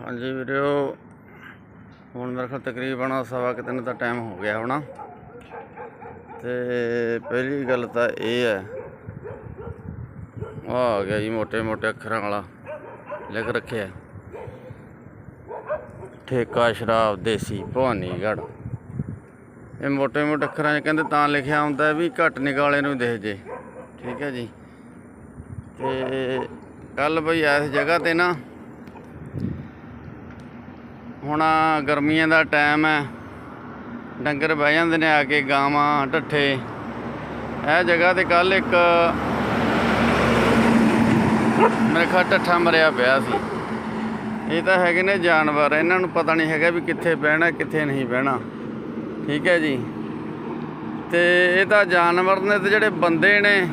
ਹਾਂਜੀ ਵੀਡੀਓ ਹੁਣ ਮੇਰੇ ਖਿਆਲ ਤਕਰੀਬਨ ਸਵਾ ਕਿ ਦਿਨ ਦਾ ਟਾਈਮ ਹੋ ਗਿਆ ਹੋਣਾ। ਤੇ ਪਹਿਲੀ ਗੱਲ ਤਾਂ ਇਹ ਹੈ ਆ ਗਿਆ ਜੀ ਮੋٹے ਮੋٹے ਅੱਖਰਾਂ ਵਾਲਾ, ਲਿਖ ਰੱਖਿਆ। ਠੇਕਾ ਸ਼ਰਾਬ ਦੇਸੀ ਭਵਾਨੀਗੜ ਇਹ ਮੋٹے ਮੋਟੇ ਅੱਖਰਾਂ 'ਚ ਕਹਿੰਦੇ ਤਾਂ ਲਿਖਿਆ ਹੁੰਦਾ ਵੀ ਘੱਟ ਨਿਕਾਲੇ ਨੂੰ ਦੇਖ ਜੇ, ਠੀਕ ਹੈ ਜੀ। ਤੇ ਕੱਲ ਬਈ ਐਸ ਜਗ੍ਹਾ ਤੇ ਨਾ ਹੁਣ ਗਰਮੀਆਂ ਦਾ ਟਾਈਮ ਹੈ। ਡੰਗਰ ਬਹਿ ਜਾਂਦੇ ਨੇ ਆ ਕੇ, ਗਾਵਾਂ, ਢੱਠੇ। ਇਹ ਜਗ੍ਹਾ ਤੇ ਕੱਲ ਇੱਕ ਮੇਰੇ ਖਾ ਢੱਠਾ ਮਰਿਆ ਪਿਆ ਸੀ। ਇਹ ਤਾਂ ਹੈਗੇ ਨੇ ਜਾਨਵਰ, ਇਹਨਾਂ ਨੂੰ ਪਤਾ ਨਹੀਂ ਹੈਗਾ ਵੀ ਕਿੱਥੇ ਬਹਿਣਾ, ਕਿੱਥੇ ਨਹੀਂ ਬਹਿਣਾ। ਠੀਕ ਹੈ ਜੀ। ਤੇ ਇਹ ਤਾਂ ਜਾਨਵਰ ਨੇ ਤੇ ਜਿਹੜੇ ਬੰਦੇ ਨੇ,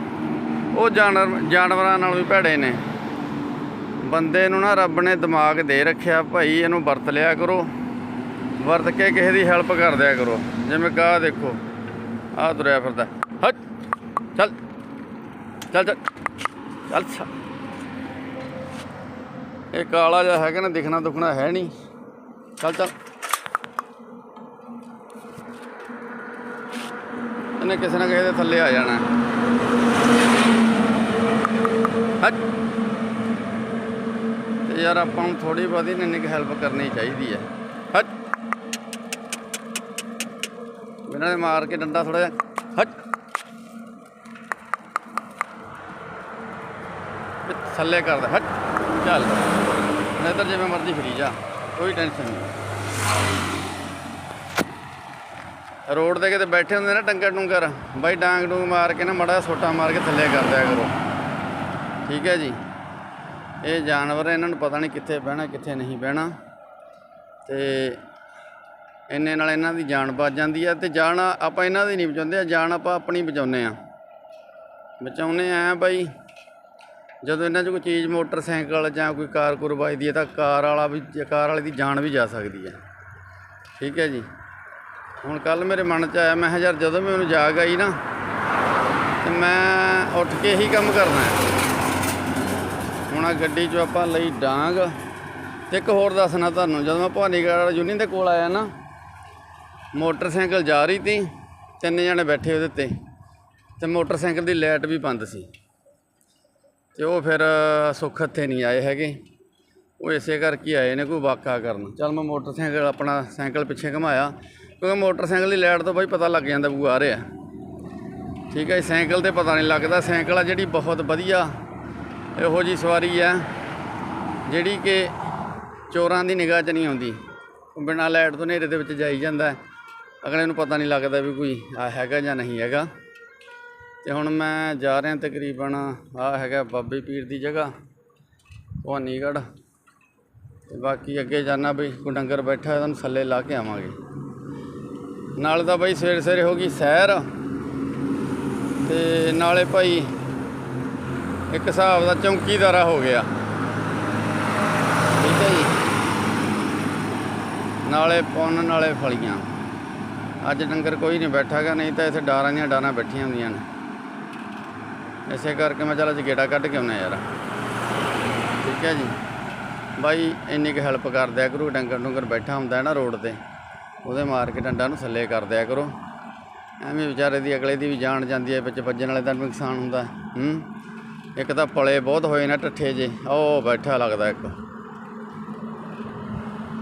ਉਹ ਜਾਨਵਰ, ਜਾਨਵਰਾਂ ਨਾਲ ਵੀ ਭੈੜੇ ਨੇ। ਬੰਦੇ ਨੂੰ ਨਾ ਰੱਬ ਨੇ ਦਿਮਾਗ ਦੇ ਰੱਖਿਆ, ਭਾਈ ਇਹਨੂੰ ਵਰਤ ਲਿਆ ਕਰੋ। ਵਰਤ ਕੇ ਕਿਸੇ ਦੀ ਹੈਲਪ ਕਰ ਦਿਆ ਕਰੋ। ਜਿਵੇਂ ਕਾ ਦੇਖੋ, ਆਹ ਤੁਰਿਆ ਫਿਰਦਾ। ਹਟ ਚੱਲ ਚੱਲ ਚੱਲ ਚੱਲ। ਇਹ ਕਾਲਾ ਜਿਹਾ ਹੈਗਾ ਨਾ, ਦਿਖਣਾ ਦੁਖਣਾ ਹੈ ਨਹੀਂ। ਚੱਲ ਚੱਲ। ਇਹਨੇ ਕਿਸੇ ਨਾ ਕਿਸੇ ਦੇ ਥੱਲੇ ਆ ਜਾਣਾ। ਹਟ। ਯਾਰ ਆਪਾਂ ਨੂੰ ਥੋੜੀ ਬਹੁਤੀ ਇੰਨੀ ਕੁ ਹੈਲਪ ਕਰਨੀ ਚਾਹੀਦੀ ਹੈ। ਹਟ। ਇਹਨਾਂ ਦੇ ਮਾਰ ਕੇ ਡੰਡਾ ਥੋੜਾ ਜਿਹਾ। ਹਟ। ਥੱਲੇ ਕਰਦਾ ਦੇ। ਹਟ। ਚੱਲ। ਨਜ਼ਰ ਜਿਵੇਂ ਮਰਜ਼ੀ ਫਰੀ ਜਾ। ਕੋਈ ਟੈਨਸ਼ਨ ਨਹੀਂ ਰੋਡ ਤੇ ਕਿਤੇ ਬੈਠੇ ਹੁੰਦੇ ਨਾ ਟੰਗਰ ਟੁੰਗਰ ਬਾਈ ਡਾਂਗ ਡੂੰਗ ਮਾਰ ਕੇ ਨਾ ਮੜਾ ਸੋਟਾ ਮਾਰ ਕੇ ਥੱਲੇ ਕਰ ਦਿਆ ਕਰੋ। ਠੀਕ ਹੈ ਜੀ। ਇਹ ਜਾਨਵਰ ਇਹਨਾਂ ਨੂੰ ਪਤਾ ਨਹੀਂ ਕਿੱਥੇ ਬਹਿਣਾ, ਕਿੱਥੇ ਨਹੀਂ ਬਹਿਣਾ। ਤੇ ਇੰਨੇ ਨਾਲ ਇਹਨਾਂ ਦੀ ਜਾਨ ਬਚ ਜਾਂਦੀ ਹੈ ਤੇ ਜਾਨ ਆਪਾਂ ਇਹਨਾਂ ਦੀ ਨਹੀਂ ਬਚਾਉਂਦੇ, ਜਾਨ ਆਪਾਂ ਆਪਣੀ ਬਚਾਉਂਦੇ ਆ। ਬਚਾਉਂਦੇ ਆ ਬਾਈ। ਜਦੋਂ ਇਹਨਾਂ 'ਚ ਕੋਈ ਚੀਜ਼, ਮੋਟਰਸਾਈਕਲ ਜਾਂ ਕੋਈ ਕਾਰ ਕੁਰ ਹੈ ਤਾਂ ਕਾਰ ਵਾਲਾ ਵੀ, ਕਾਰ ਵਾਲੇ ਦੀ ਜਾਨ ਵੀ ਜਾ ਸਕਦੀ ਹੈ ਠੀਕ ਹੈ ਜੀ। ਹੁਣ ਕੱਲ ਮੇਰੇ ਮਨ 'ਚ ਆਇਆ, ਮੈਂ ਕਿਹਾ ਯਾਰ ਜਦੋਂ ਵੀ ਮੈਨੂੰ ਜਾਗ ਆਈ ਨਾ, ਤੇ ਮੈਂ ਉੱਠ ਕੇ ਹੀ ਕੰਮ ਕਰਨਾ ਹੈ। ਆ ਗੱਡੀ 'ਚੋਂ ਆਪਾਂ ਲਈ ਡਾਂਗ। ਤੇ ਇੱਕ ਹੋਰ ਦੱਸਣਾ ਤੁਹਾਨੂੰ ਜਦੋਂ ਮੈਂ ਭਵਾਨੀਗੜ੍ਹ ਯੂਨੀਅਨ ਦੇ ਕੋਲ ਆਇਆ ਨਾ ਮੋਟਰਸਾਈਕਲ ਜਾ ਰਹੀ ਤੀ ਤਿੰਨ ਜਣੇ ਬੈਠੇ ਉਹਦੇ ਤੇ ਤੇ ਮੋਟਰਸਾਈਕਲ ਦੀ ਲਾਈਟ ਵੀ ਬੰਦ ਸੀ। ਤੇ ਉਹ ਫਿਰ ਸੁੱਖ ਇੱਥੇ ਨਹੀਂ ਆਏ ਹੈਗੇ। ਉਹ ਇਸੇ ਕਰਕੇ ਆਏ ਨੇ ਕੋਈ ਵਾਕਾ ਕਰਨ। ਚੱਲ ਮੈਂ ਮੋਟਰਸਾਈਕਲ ਆਪਣਾ ਸਾਈਕਲ ਪਿੱਛੇ ਘਮਾਇਆ ਕਿਉਂਕਿ ਮੋਟਰਸਾਈਕਲ ਦੀ ਲਾਈਟ ਤੋਂ ਬਾਈ ਪਤਾ ਲੱਗ ਜਾਂਦਾ ਬੂ ਆ ਰਿਹਾ। ਠੀਕ ਹੈ ਜੀ, ਸਾਈਕਲ ਤੇ ਪਤਾ ਨਹੀਂ ਲੱਗਦਾ ਸਾਈਕਲ ਆ ਜਿਹੜੀ ਬਹੁਤ ਵਧੀਆ ਇਹੋ ਜੀ ਸਵਾਰੀ ਆ, ਜਿਹੜੀ ਕਿ ਚੋਰਾਂ ਦੀ ਨਿਗਾਹ 'ਚ ਨਹੀਂ ਆਉਂਦੀ। ਬਿਨਾਂ ਲਾਈਟ ਤੋਂ ਹਨੇਰੇ ਦੇ ਵਿੱਚ ਜਾਈ ਜਾਂਦਾ ਅਗਲੇ ਨੂੰ ਪਤਾ ਨਹੀਂ ਲੱਗਦਾ ਵੀ ਕੋਈ ਆ ਹੈਗਾ ਜਾਂ ਨਹੀਂ ਹੈਗਾ। ਤੇ ਹੁਣ ਮੈਂ ਜਾ ਰਿਹਾ ਤਕਰੀਬਨ, ਆ ਹੈਗਾ ਬਾਬੇ ਪੀਰ ਦੀ ਜਗ੍ਹਾ, ਭਵਾਨੀਗੜ੍ਹ। ਤੇ ਬਾਕੀ ਅੱਗੇ ਜਾਣਾ ਬਈ, ਕੋਈ ਡੰਗਰ ਬੈਠਾ ਉਹਨੂੰ ਥੱਲੇ ਲਾ ਕੇ ਆਵਾਂਗੇ। ਨਾਲ ਤਾਂ ਬਈ ਸਵੇਰੇ ਸਵੇਰੇ ਹੋ ਗਈ ਸੈਰ। ਤੇ ਨਾਲੇ ਭਾਈ ਇੱਕ ਹਿਸਾਬ ਦਾ ਚੌਂਕੀਦਾਰਾ ਹੋ ਗਿਆ। ਠੀਕ ਹੈ ਜੀ। ਨਾਲੇ ਪੁੰਨ, ਨਾਲੇ ਫਲੀਆਂ। ਅੱਜ ਡੰਗਰ ਕੋਈ ਨਹੀਂ ਬੈਠਾਗਾ, ਨਹੀਂ ਤਾਂ ਇੱਥੇ ਡਾਰਾਂ ਦੀਆਂ ਡਾਰਾਂ ਬੈਠੀਆਂ ਹੁੰਦੀਆਂ ਨੇ। ਇਸੇ ਕਰਕੇ ਮੈਂ ਚੱਲ ਅੱਜ ਗੇੜਾ ਕੱਢ ਕੇ ਆਉਣਾ ਯਾਰ। ਠੀਕ ਹੈ ਜੀ। ਬਾਈ, ਇੰਨੀ ਕੁ ਹੈਲਪ ਕਰ ਦਿਆ ਕਰੂ, ਡੰਗਰ ਡੁੰਗਰ ਬੈਠਾ ਹੁੰਦਾ ਨਾ ਰੋਡ ਤੇ। ਉਹਦੇ ਮਾਰ ਕੇ ਡੰਡਾ ਨੂੰ ਥੱਲੇ ਕਰ ਦਿਆ ਕਰੋ। ਐਵੇਂ ਵਿਚਾਰੇ ਦੀ ਅਗਲੇ ਦੀ ਵੀ ਜਾਣ ਜਾਂਦੀ ਹੈ, ਵਿੱਚ ਵੱਜਣ ਵਾਲੇ ਦਾ ਨੁਕਸਾਨ ਹੁੰਦਾ। ਹੈ। ਇੱਕ ਤਾਂ ਪਲੇ ਬਹੁਤ ਹੋਏ ਨੇ ਟੱਠੇ ਜੇ, ਉਹ ਬੈਠਾ ਲੱਗਦਾ ਇੱਕ।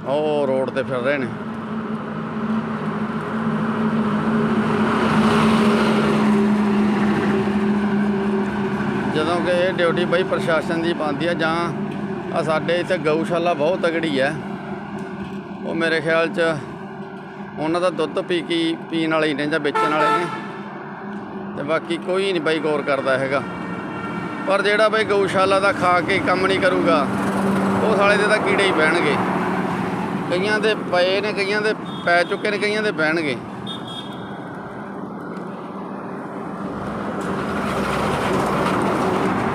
ਉਹ ਰੋਡ ਤੇ ਫਿਰ ਰਹੇ ਨੇ। ਜਦੋਂ ਕਿ ਇਹ ਡਿਊਟੀ ਬਈ ਪ੍ਰਸ਼ਾਸਨ ਦੀ ਪਾਉਂਦੀ ਆ ਜਾਂ ਆ ਸਾਡੇ ਇੱਥੇ ਗਊਸ਼ਾਲਾ ਬਹੁਤ ਤਗੜੀ ਹੈ ਉਹ ਮੇਰੇ ਖਿਆਲ 'ਚ ਉਹਨਾਂ ਦਾ ਦੁੱਧ ਪੀ ਕੀ ਪੀਣ ਵਾਲੇ ਹੀ ਨੇ ਜਾਂ ਵੇਚਣ ਵਾਲੇ ਨੇ। ਤੇ ਬਾਕੀ ਕੋਈ ਨਹੀਂ ਬਾਈ ਗੌਰ ਕਰਦਾ ਹੈਗਾ। ਪਰ ਜਿਹੜਾ ਬਈ ਗਊਸ਼ਾਲਾ ਦਾ ਖਾ ਕੇ ਕੰਮ ਨਹੀਂ ਕਰੂਗਾ ਉਹ ਸਾਲੇ ਦੇ ਤਾਂ ਕੀੜੇ ਹੀ ਬਹਿਣਗੇ ਕਈਆਂ ਦੇ ਪਏ ਨੇ, ਕਈਆਂ ਦੇ ਪੈ ਚੁੱਕੇ ਨੇ, ਕਈਆਂ ਦੇ ਬਹਿਣਗੇ।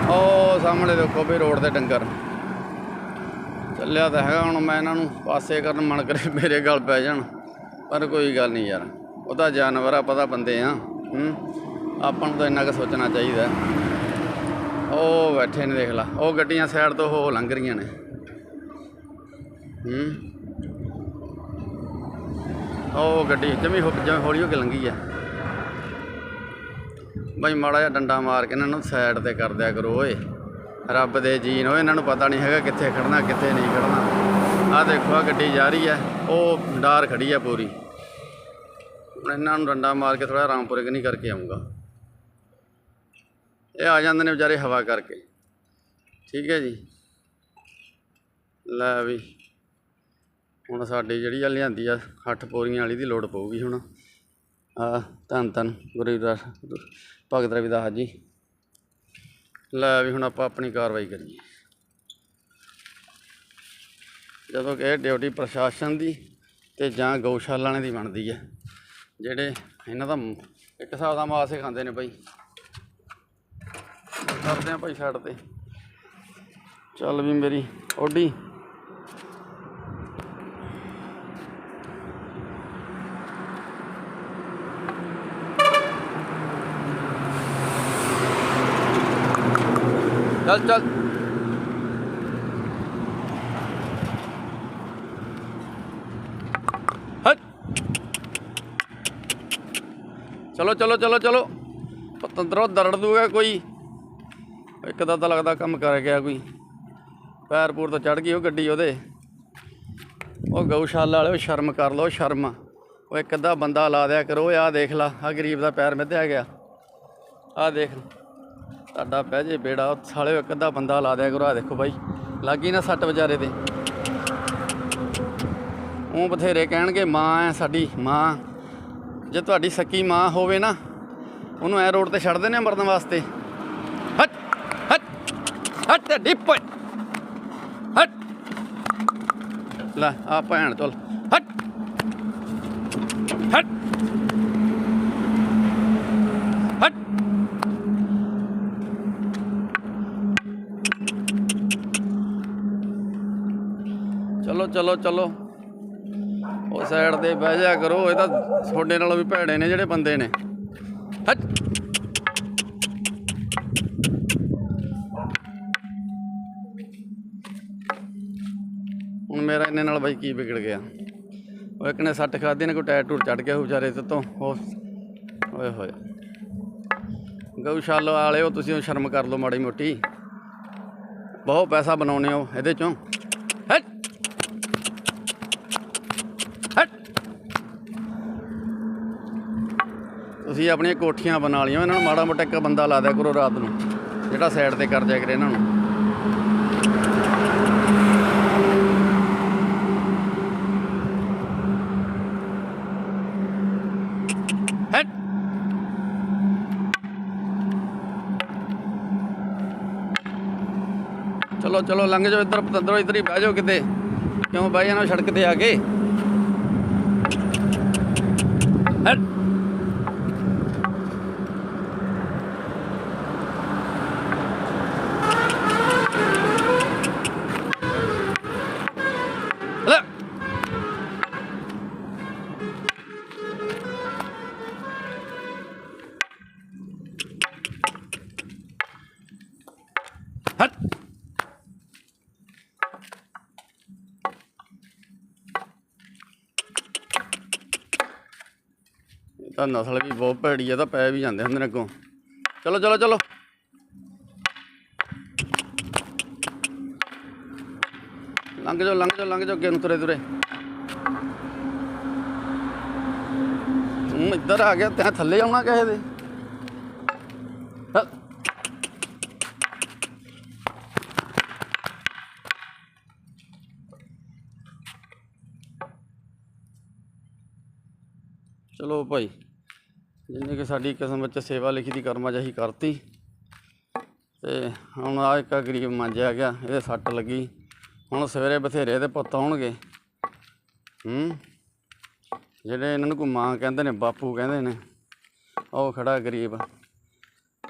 ਉਹ ਸਾਹਮਣੇ ਦੇਖੋ ਵੀ ਰੋਡ ਤੇ ਡੰਗਰ। ਚੱਲਿਆ ਤਾਂ ਹੈਗਾ, ਹੁਣ ਮੈਂ ਇਹਨਾਂ ਨੂੰ ਪਾਸੇ ਕਰਨ ਮਨ ਕਰੇ ਮੇਰੇ ਗਲ ਪੈ ਜਾਣ। ਪਰ ਕੋਈ ਗੱਲ ਨਹੀਂ ਯਾਰ, ਉਹ ਤਾਂ ਜਾਨਵਰ ਆ ਪਤਾ ਬੰਦੇ ਆ, ਹੂੰ। ਆਪਾਂ ਨੂੰ ਤਾਂ ਇੰਨਾ ਕੁ ਸੋਚਣਾ ਚਾਹੀਦਾ। ਉਹ ਬੈਠੇ ਨੇ ਦੇਖ ਲਾ। ਉਹ ਗੱਡੀਆਂ ਸਾਈਡ ਤੋਂ ਹੋ ਲੰਘ ਰਹੀਆਂ ਨੇ। ਹੂੰ। ਉਹ ਗੱਡੀ ਜਮੀ ਹੋ, ਜਿਵੇਂ ਹੌਲੀ ਹੋ ਕੇ ਲੰਘੀ ਆ। ਬਈ ਮਾੜਾ ਜਿਹਾ ਡੰਡਾ ਮਾਰ ਕੇ ਇਹਨਾਂ ਨੂੰ ਸਾਈਡ ਤੇ ਕਰ ਦਿਆ ਕਰੋ ਓਏ। ਰੱਬ ਦੇ ਜੀਨ ਓਏ, ਇਹਨਾਂ ਨੂੰ ਪਤਾ ਨਹੀਂ ਹੈਗਾ ਕਿੱਥੇ ਖੜਨਾ, ਕਿੱਥੇ ਨਹੀਂ ਖੜਨਾ। ਆਹ ਦੇਖੋ ਆ ਗੱਡੀ ਜਾ ਰਹੀ ਹੈ ਉਹ ਡਾਰ ਖੜੀ ਹੈ ਪੂਰੀ। ਹੁਣ ਇਹਨਾਂ ਨੂੰ ਡੰਡਾ ਮਾਰ ਕੇ ਥੋੜਾ ਰਾਮਪੁਰੇ ਕਿ ਨਹੀਂ ਕਰਕੇ ਆਉਂਗਾ ਇਹ ਆ ਜਾਂਦੇ ਨੇ ਵਿਚਾਰੇ ਹਵਾ ਕਰਕੇ। ਠੀਕ ਹੈ ਜੀ। ਲੈ ਵੀ, ਹੁਣ ਸਾਡੀ ਜਿਹੜੀ ਆ ਲਿਆਂਦੀ ਆ ਹੱਠ ਪੋਰੀਆਂ ਵਾਲੀ ਦੀ ਲੋੜ ਪਊਗੀ ਹੁਣ। ਆ ਧੰਨ ਧੰਨ ਗੁਰੂ ਰਵਿਦਾਸ ਭਗਤ ਰਵਿਦਾਸ ਜੀ। ਲੈ ਵੀ ਹੁਣ ਆਪਾਂ ਆਪਣੀ ਕਾਰਵਾਈ ਕਰੀਏ। ਜਦੋਂ ਕਿ ਇਹ ਡਿਊਟੀ ਪ੍ਰਸ਼ਾਸਨ ਦੀ ਤੇ ਜਾਂ ਗਊਸ਼ਾਲਾ ਵਾਲਿਆਂ ਦੀ ਬਣਦੀ ਹੈ ਜਿਹੜੇ ਇਹਨਾਂ ਦਾ ਇੱਕ ਹਿਸਾਬ ਦਾ ਮਾਸ ਹੀ ਖਾਂਦੇ ਨੇ ਭਾਈ ਕਰਦੇ ਆ ਭਾਈ ਸਾਈਡ ਤੇ ਚੱਲ ਵੀ ਮੇਰੀ, ਓਡੀ। ਚੱਲ ਚੱਲ। ਚਲੋ ਚਲੋ ਚਲੋ ਚਲੋ। ਪਤੰਦਰੋਂ ਦਰੜ ਦੂਗਾ ਕੋਈ। ਇੱਕ ਦਾ ਤਾਂ ਲੱਗਦਾ ਕੰਮ ਕਰ ਗਿਆ ਕੋਈ। ਪੈਰ ਪੂਰ ਤੋਂ ਚੜ ਗਈ ਉਹ ਗੱਡੀ ਉਹਦੇ। ਉਹ ਗਊਸ਼ਾਲਾ ਵਾਲਿਓ, ਸ਼ਰਮ ਕਰ ਲਓ, ਸ਼ਰਮ। ਉਹ ਇੱਕ ਅੱਧਾ ਬੰਦਾ ਲਾ ਦਿਆ ਕਰੋ, ਆਹ ਦੇਖ ਲਾ ਆ ਗਰੀਬ ਦਾ ਪੈਰ ਮਿੱਧਿਆ ਗਿਆ। ਆਹ ਦੇਖ ਤੁਹਾਡਾ ਬਹਿ ਜੇ ਬੇੜਾ, ਉਹ ਸਾਲਿਓ ਇੱਕ ਅੱਧਾ ਬੰਦਾ ਲਾ ਦਿਆ ਕਰੋ, ਆਹ ਦੇਖੋ ਬਾਈ, ਲੱਗੀ ਨਾ ਸੱਟ ਵਿਚਾਰੇ ਦੇ। ਉਹ ਬਥੇਰੇ ਕਹਿਣਗੇ, ਮਾਂ ਹੈ ਸਾਡੀ, ਮਾਂ। ਜੇ ਤੁਹਾਡੀ ਸੱਕੀ ਮਾਂ ਹੋਵੇ ਨਾ, ਉਹਨੂੰ ਐ ਰੋਡ ਤੇ ਛੱਡ ਦਿੰਦੇ ਆ ਮਰਨ ਵਾਸਤੇ। ਹਟ ਡਿੱਪ ਹਟ। ਲੈ, ਆ ਭੈਣ ਚਲ ਹਟ। ਹਟ। ਹਟ। ਚਲੋ ਚਲੋ ਚਲੋ। ਉਹ ਸਾਈਡ ਤੇ ਬਹਿ ਜਾ ਕਰੋ। ਇਹ ਤਾਂ ਤੁਹਾਡੇ ਨਾਲੋਂ ਵੀ ਭੈੜੇ ਨੇ ਜਿਹੜੇ ਬੰਦੇ ਨੇ। ਹਟ। ਹੁਣ ਮੇਰਾ ਇਹਨੇ ਨਾਲ ਬਾਈ ਕੀ ਵਿਗੜ ਗਿਆ। ਉਹ ਇੱਕ ਨੇ ਸੱਟ ਖਾਦੀ ਨੇ ਕੋਈ ਟਾਇਰ ਟੂਰ ਚੜ ਗਿਆ ਉਹ ਵਿਚਾਰੇ ਤੇ ਤੋਂ। ਉਹ ਓਏ ਹੋਏ। ਗਊਸ਼ਾਲਾ ਵਾਲਿਓ ਤੁਸੀਂ ਉਹ ਸ਼ਰਮ ਕਰ ਲਓ ਮਾੜੀ ਮੋਟੀ। ਬਹੁਤ ਪੈਸਾ ਬਣਾਉਨੇ ਹੋ ਇਹਦੇ ਚੋਂ। ਹਟ! ਹਟ! ਤੁਸੀਂ ਆਪਣੀਆਂ ਕੋਠੀਆਂ ਬਣਾ ਲਈਆਂ, ਇਹਨਾਂ ਨੂੰ ਮਾੜਾ ਮੋਟਾ ਇੱਕ ਬੰਦਾ ਲਾ ਦਿਆ ਕਰੋ ਰਾਤ ਨੂੰ। ਜਿਹੜਾ ਸਾਈਡ ਤੇ ਕਰ ਜਾਇਆ ਕਰੇ ਇਹਨਾਂ ਨੂੰ। ਚਲੋ ਚਲੋ, ਲੰਘ ਜਾਓ ਇੱਧਰ, ਪਤੰਦਰੋ, ਇੱਧਰ ਹੀ ਬਹਿ ਜਾਓ ਕਿਤੇ। ਕਿਉਂ ਬਹਿ ਜਾਣਾ ਸੜਕ ਤੇ ਆ ਕੇ? ਹਟ ਲੈ ਹਟ ਇਹ ਤਾਂ ਨਸਲ ਵੀ ਬਹੁਤ ਭੈੜੀ ਆ ਤਾਂ ਪੈ ਵੀ ਜਾਂਦੇ ਹੁੰਦੇ ਨੇ ਅੱਗੋਂ। ਚਲੋ ਚਲੋ ਚਲੋ। ਲੰਘ ਜਾਓ ਲੰਘ ਜਾਓ ਲੰਘ ਜਾਓ ਅੱਗੇ ਨੂੰ ਤੁਰੇ ਤੁਰੇ। ਤੂੰ ਇੱਧਰ ਆ ਗਿਆ, ਤੈਂ ਥੱਲੇ ਆਉਣਾ ਕਿਸੇ ਦੇ? ਚਲੋ ਭਾਈ। ਜਿੰਨੇ ਕਿ ਸਾਡੀ ਕਿਸਮ ਵਿੱਚ ਸੇਵਾ ਲਿਖੀ ਦੀ ਕਰਮਾ ਜਹੀ ਕਰਤੀ। ਤੇ ਹੁਣ ਆ ਇੱਕ ਗਰੀਬ ਮੰਜਿਆ ਗਿਆ, ਇਹਦੇ ਸੱਟ ਲੱਗੀ। ਹੁਣ ਸਵੇਰੇ ਬਥੇਰੇ ਦੇ ਪੁੱਤ ਆਉਣਗੇ। ਹੂੰ? ਜਿਹੜੇ ਇਹਨਾਂ ਨੂੰ ਕੋਈ ਮਾਂ ਕਹਿੰਦੇ ਨੇ, ਬਾਪੂ ਕਹਿੰਦੇ ਨੇ, ਉਹ ਖੜਾ ਗਰੀਬ।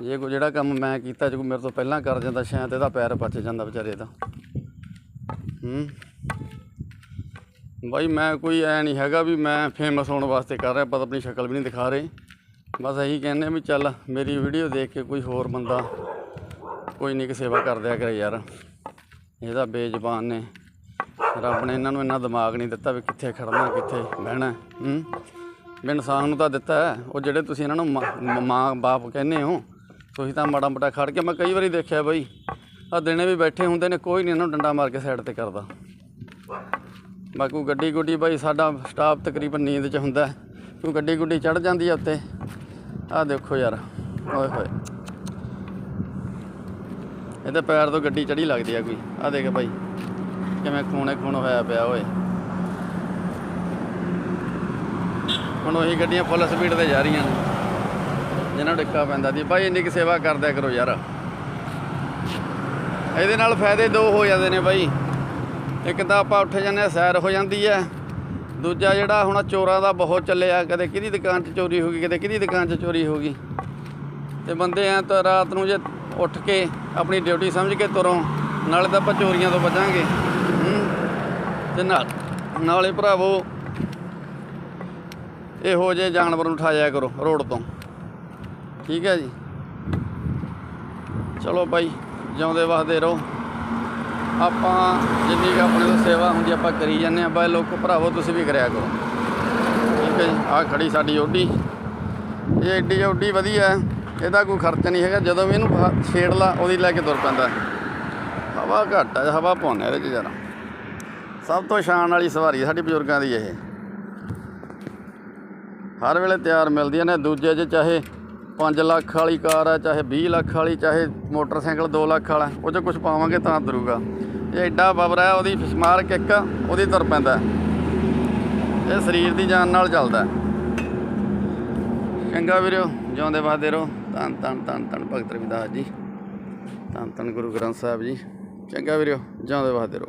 ਜੇ ਕੋਈ ਜਿਹੜਾ ਕੰਮ ਮੈਂ ਕੀਤਾ, ਜੇ ਕੋਈ ਮੇਰੇ ਤੋਂ ਪਹਿਲਾਂ ਕਰ ਜਾਂਦਾ, ਸ਼ਾਇਦ ਇਹਦਾ ਪੈਰ ਬਚ ਜਾਂਦਾ ਵਿਚਾਰੇ ਦਾ। ਹੂੰ? ਬਾਈ ਮੈਂ ਕੋਈ ਐ ਨਹੀਂ ਹੈਗਾ ਵੀ ਮੈਂ ਫੇਮਸ ਹੋਣ ਵਾਸਤੇ ਕਰ ਰਿਹਾ ਪਰ ਆਪਣੀ ਸ਼ਕਲ ਵੀ ਨਹੀਂ ਦਿਖਾ ਰਹੇ। ਬਸ ਇਹੀ ਕਹਿੰਦੇ ਵੀ ਚੱਲ ਮੇਰੀ ਵੀਡੀਓ ਦੇਖ ਕੇ ਕੋਈ ਹੋਰ ਬੰਦਾ ਕੋਈ ਨਹੀਂ ਕਿ ਸੇਵਾ ਕਰ ਦਿਆ ਕਰੇ ਯਾਰ। ਇਹਦਾ ਬੇਜ਼ਬਾਨ ਨੇ। ਰੱਬ ਨੇ ਇਹਨਾਂ ਨੂੰ ਇੰਨਾ ਦਿਮਾਗ ਨਹੀਂ ਦਿੱਤਾ ਵੀ ਕਿੱਥੇ ਖੜਨਾ, ਕਿੱਥੇ ਬਹਿਣਾ, ਹੂੰ? ਵੀ ਇਨਸਾਨ ਨੂੰ ਤਾਂ ਦਿੱਤਾ ਹੈ। ਉਹ ਜਿਹੜੇ ਤੁਸੀਂ ਇਹਨਾਂ ਨੂੰ ਮਾਂ- ਮ- ਮਾਂ, ਬਾਪ ਕਹਿੰਦੇ ਹੋ, ਤੁਸੀਂ ਤਾਂ ਮਾੜਾ ਮੋਟਾ ਖੜ ਕੇ ਮੈਂ ਕਈ ਵਾਰੀ ਦੇਖਿਆ ਬਈ ਆ ਦਿਨੇ ਵੀ ਬੈਠੇ ਹੁੰਦੇ ਨੇ, ਕੋਈ ਨਹੀਂ ਇਹਨਾਂ ਨੂੰ ਡੰਡਾ ਮਾਰ ਕੇ ਸਾਈਡ ਤੇ ਕਰਦਾ। ਬਾਕੀ ਗੱਡੀ ਗੁੱਡੀ ਬਾਈ ਸਾਡਾ ਸਟਾਫ ਤਕਰੀਬਨ ਨੀਂਦ 'ਚ ਹੁੰਦਾ ਹੈ। ਗੱਡੀ ਗੁੱਡੀ ਚੜ ਜਾਂਦੀ ਆ ਉੱਤੇ? ਆਹ ਦੇਖੋ ਯਾਰ, ਓਏ ਹੋਏ। ਇਹਦੇ ਪੈਰ ਤੋਂ ਗੱਡੀ ਚੜੀ ਲੱਗਦੀ ਆ ਕੋਈ। ਆਹ ਦੇਖ ਬਾਈ, ਕਿਵੇਂ ਖੂਨੇ ਖੂਨ ਹੋਇਆ ਪਿਆ, ਓਏ। ਹੁਣ ਉਹੀ ਗੱਡੀਆਂ ਫੁੱਲ ਸਪੀਡ ਤੇ ਜਾ ਰਹੀਆਂ ਨੇ। ਜਿਹਨਾਂ ਨੂੰ ਡਿੱਕਾ ਪੈਂਦਾ ਦੀ ਭਾਈ ਇੰਨੀ ਕੁ ਸੇਵਾ ਕਰਦਿਆ ਕਰੋ ਯਾਰ। ਇਹਦੇ ਨਾਲ ਫਾਇਦੇ ਦੋ ਹੋ ਜਾਂਦੇ ਨੇ ਬਾਈ। ਇੱਕ ਤਾਂ ਆਪਾਂ ਉੱਠ ਜਾਂਦੇ ਹਾਂ, ਸੈਰ ਹੋ ਜਾਂਦੀ ਹੈ। ਦੂਜਾ ਜਿਹੜਾ ਹੁਣ ਚੋਰਾਂ ਦਾ ਬਹੁਤ ਚੱਲਿਆ, ਕਦੇ ਕਿਹਦੀ ਦੁਕਾਨ 'ਚ ਚੋਰੀ ਹੋ ਗਈ, ਕਦੇ ਕਿਹਦੀ ਦੁਕਾਨ 'ਚ ਚੋਰੀ ਹੋ ਗਈ। ਤੇ ਬੰਦੇ ਐ ਤਾਂ ਰਾਤ ਨੂੰ ਜੇ ਉੱਠ ਕੇ ਆਪਣੀ ਡਿਊਟੀ ਸਮਝ ਕੇ ਤੁਰੋ, ਨਾਲੇ ਤਾਂ ਆਪਾਂ ਚੋਰੀਆਂ ਤੋਂ ਬਚਾਂਗੇ। ਹੂੰ? ਤੇ ਨਾਲ ਨਾਲੇ ਭਰਾਵੋ, ਇਹੋ ਜਿਹੇ ਜਾਨਵਰ ਨੂੰ ਉਠਾਇਆ ਕਰੋ, ਰੋਡ ਤੋਂ। ਠੀਕ ਹੈ ਜੀ? ਚਲੋ ਬਾਈ, ਜਿਉਂਦੇ ਵਸਦੇ ਰਹੋ। ਆਪਾਂ ਜਿੰਨੀ ਕੁ ਆਪਣੇ ਤੋਂ ਸੇਵਾ ਹੁੰਦੀ ਆਪਾਂ ਕਰੀ ਜਾਂਦੇ ਆ ਬਾਈ ਲੋਕੋ ਭਰਾਵੋ, ਤੁਸੀਂ ਵੀ ਕਰਿਆ ਕਰੋ। ਠੀਕ ਹੈ ਜੀ, ਆਹ ਖੜੀ ਸਾਡੀ ਓਡੀ। ਇਹ ਏਡੀ ਓਡੀ ਵਧੀਆ ਇਹਦਾ ਕੋਈ ਖਰਚ ਨਹੀਂ ਹੈਗਾ, ਜਦੋਂ ਵੀ ਇਹਨੂੰ ਛੇੜ ਲਾ, ਉਹਦੀ ਲੈ ਕੇ ਤੁਰ ਪੈਂਦਾ ਹਵਾ ਘੱਟ ਆ ਹਵਾ ਪਾਉਂਦੇ ਇਹਦੇ 'ਚ ਜਰਾ ਸਭ ਤੋਂ ਸ਼ਾਨ ਵਾਲੀ ਸਵਾਰੀ ਸਾਡੀ ਬਜ਼ੁਰਗਾਂ ਦੀ ਇਹ। ਹਰ ਵੇਲੇ ਤਿਆਰ ਮਿਲਦੀਆਂ ਨੇ, ਦੂਜੇ 'ਚ ਚਾਹੇ 5 ਲੱਖ ਵਾਲੀ ਕਾਰ ਹੈ ਚਾਹੇ 20 ਲੱਖ ਵਾਲੀ, ਚਾਹੇ ਮੋਟਰਸਾਈਕਲ 2 ਲੱਖ ਵਾਲਾ, ਉਹ 'ਚ ਕੁਝ ਪਾਵਾਂਗੇ ਤਾਂ ਤੁਰੂਗਾ ਇਹ ਐਡਾ ਬਬਰਾ ਹੈ, ਉਹਦੀ ਫਿਸਮਾਰ ਕਿੱਕ, ਉਹਦੀ ਤੁਰ ਪੈਂਦਾ ਇਹ ਸਰੀਰ ਦੀ ਜਾਨ ਨਾਲ ਚੱਲਦਾ ਚੰਗਾ ਵੀਰੋ, ਜਿਉਂਦੇ ਵਾਦੇ ਰਹੋ। ਧੰਨ ਧੰਨ ਧੰਨ ਧੰਨ ਭਗਤ ਰਵਿਦਾਸ ਜੀ। ਧੰਨ ਧੰਨ ਗੁਰੂ ਗ੍ਰੰਥ ਸਾਹਿਬ ਜੀ। ਚੰਗਾ ਵੀਰੋ, ਜਿਉਂਦੇ ਵਾਦੇ ਰਹੋ।